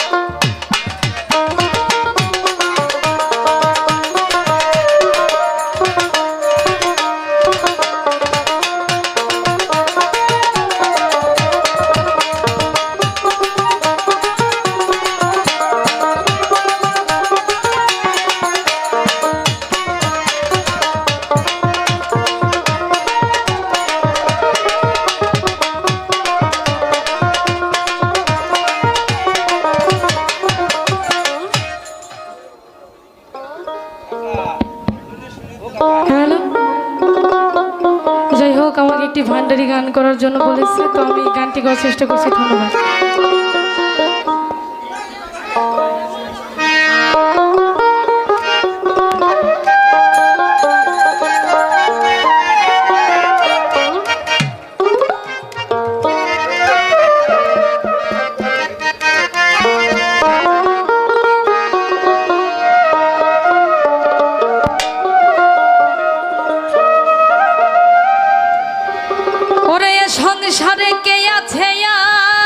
you. জন্য বলেছে তো আমি গানটি গাওয়ার চেষ্টা করছি ধন্যবাদ। সংসারে কে আছে আর?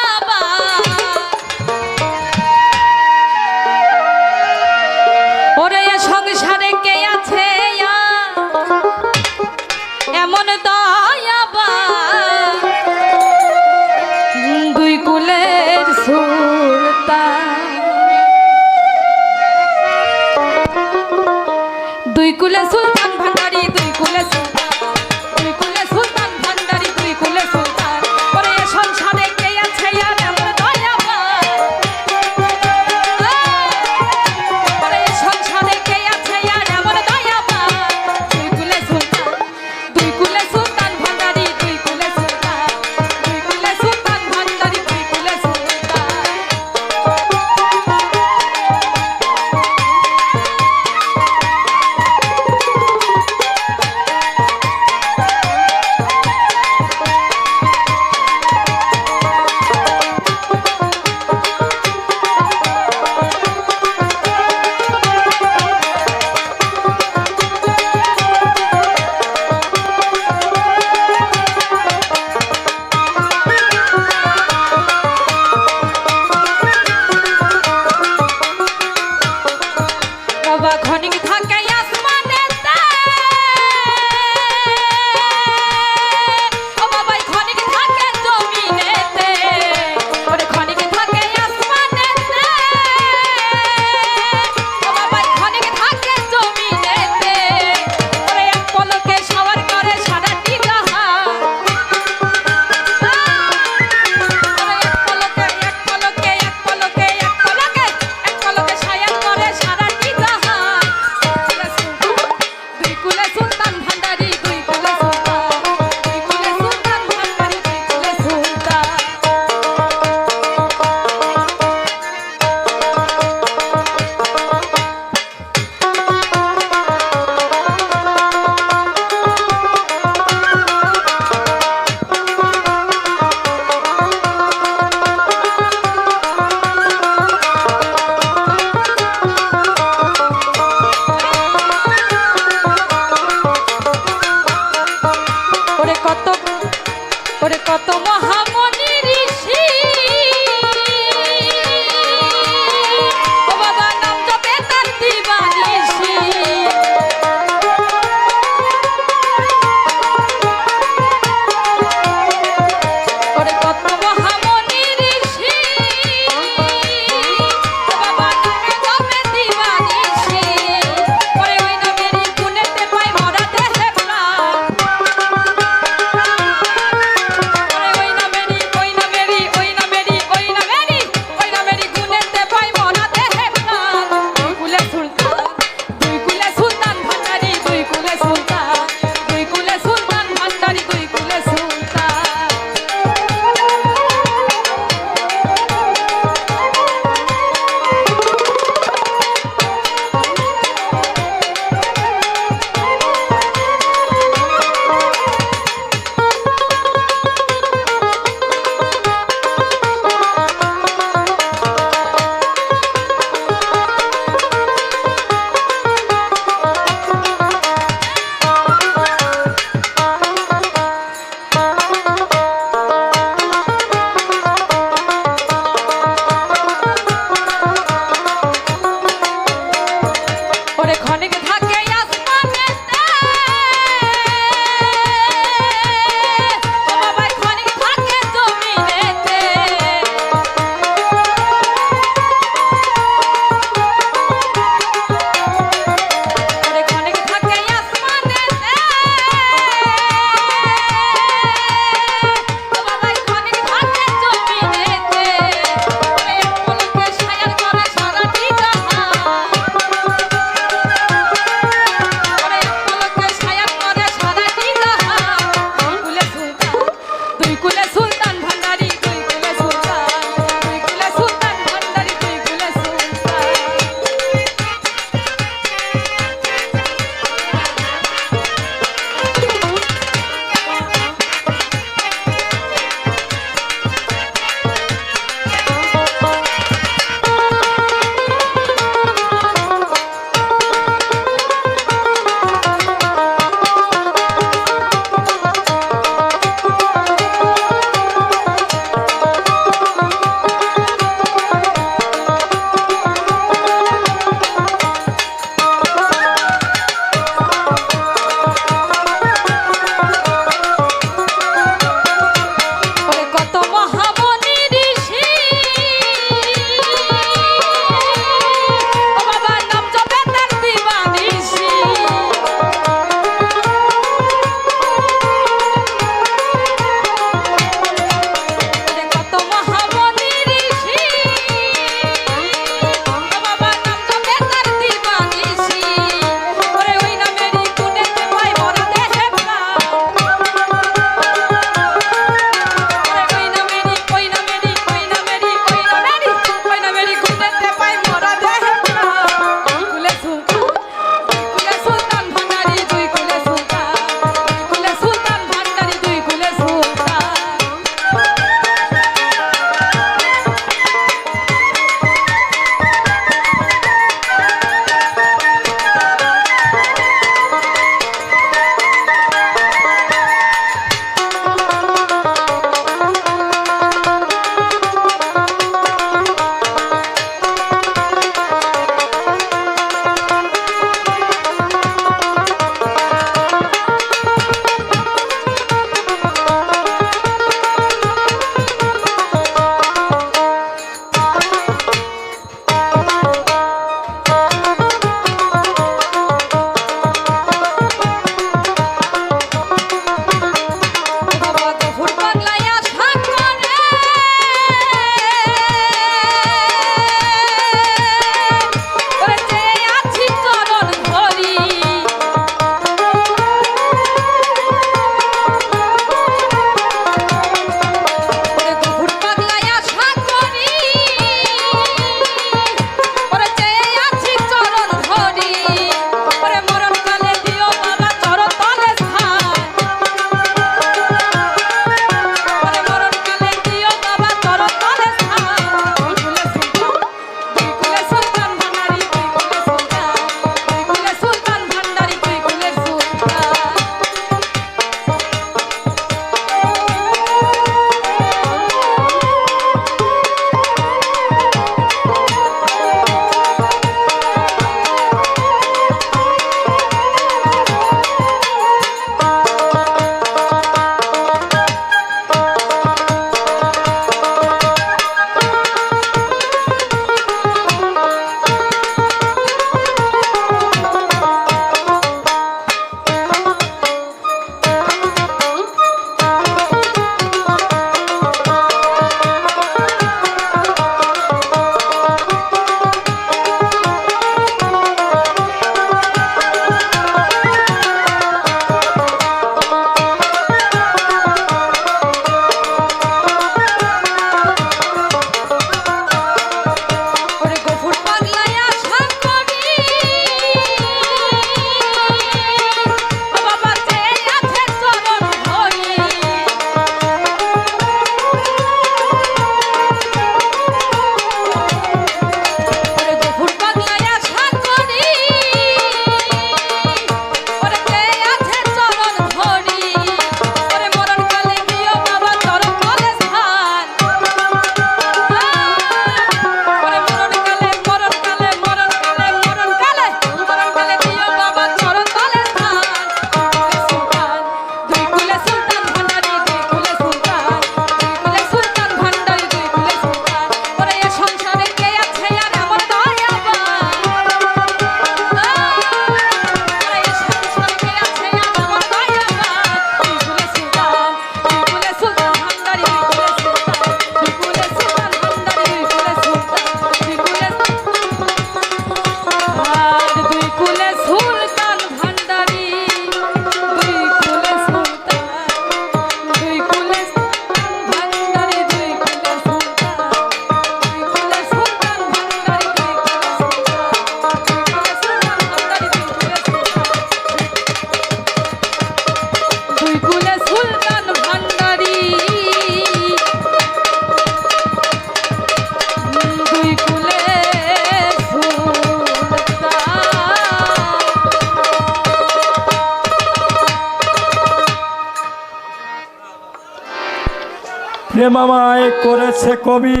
প্রেমামায় করেছে কবি।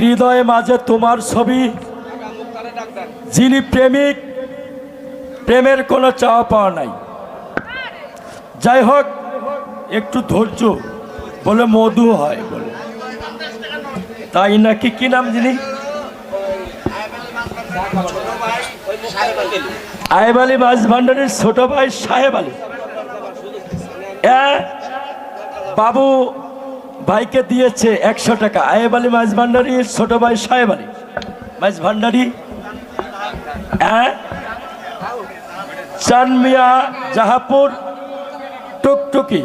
হৃদয়ে মাঝে তোমার ছবি। যিনি প্রেমিক, প্রেমের কোনো চাওয়া পাওয়া নাই। যাই হোক, একটু ধৈর্য বলে মধু হয় বলে। তাই নাকি কি নাম যিনি? আয়েব আলী মাছ ভান্ডারের ছোট ভাই সাহেব আলী। বাবু ভাইকে দিয়েছে একশো টাকা। আয়েব আলী মাছ ভান্ডারির ছোট ভাই সাহেব আলী। মাছ ভান্ডারি? হ্যাঁ? চানমিয়া, জাহাপুর, টুকটুকি।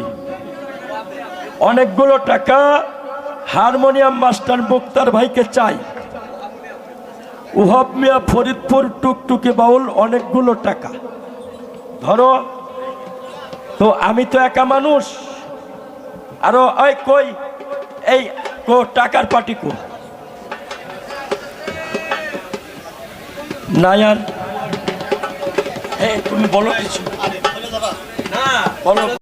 অনেকগুলো টাকা হারমোনিয়াম মাস্টার মুক্তার ভাইকে চাই। উহব মিয়া ফরিদপুর টুকটুকি বাউল, অনেকগুলো টাকা। ধরো, তো আমি তো একা মানুষ। আরও ওই কই? এই কো টাকার পাটি কো। নায়ার এই তুমি বলো কিছু। বলো।